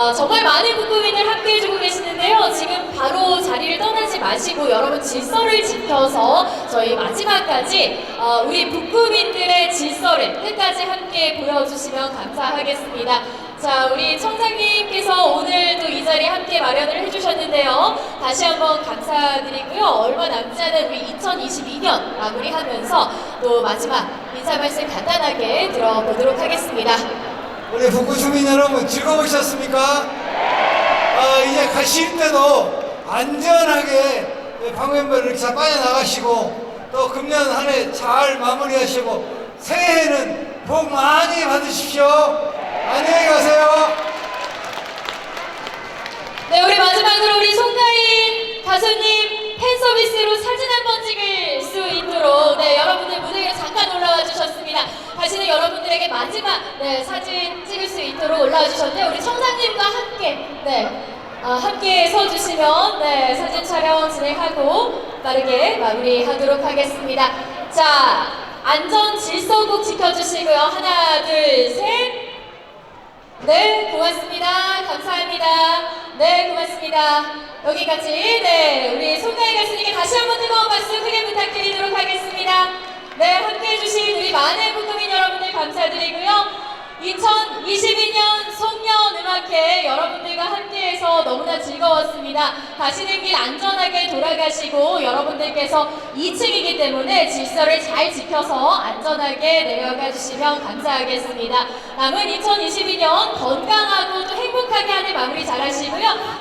어, 정말 많은 국민들 함께 해주고 계시는데요. 지금 바로 자리를 떠나지 마시고 여러분 질서를 지켜서 저희 마지막까지 어, 우리 북구민들의 질서를 끝까지 함께 보여주시면 감사하겠습니다. 자, 우리 청장님께서 오늘도 이 자리 함께 마련을 해주셨는데요. 다시 한번 감사드리고요. 얼마 남지 않은 우리 2022년 마무리하면서 또 마지막 인사 말씀 간단하게 들어보도록 하겠습니다. 우리 북구 주민 여러분 즐거우셨습니까? 아, 이제 가실 때도 안전하게 이렇게 잘 빠져나가시고 또 금년 한 해 잘 마무리하시고 새해에는 복 많이 받으십시오. 안녕히 가세요. 네, 우리 마지막으로 우리 송가인 가수님 팬 서비스로 사진 한 번 찍을 수 있도록 네, 여러분들 여러분들에게 마지막 네, 사진 찍을 수 있도록 올라와 주셨는데 우리 청장님과 함께 네, 아, 함께 서주시면 네, 사진 촬영 진행하고 빠르게 마무리하도록 하겠습니다. 자, 안전 질서 꼭 지켜주시고요. 하나, 둘, 셋. 네, 고맙습니다. 감사합니다. 네, 고맙습니다. 여기까지, 네, 우리 송가희 가수님께 다시 한번 뜨거운 박수 크게 부탁드리도록 하겠습니다. 네, 함께 해주신 우리 많은 국민 여러분들 감사드리고요. 2022년 송년 음악회 여러분들과 함께해서 너무나 즐거웠습니다. 가시는 길 안전하게 돌아가시고 여러분들께서 2층이기 때문에 질서를 잘 지켜서 안전하게 내려가 주시면 감사하겠습니다. 남은 2022년 건강하고 또 행복하게 하는 마무리 잘 하시고요.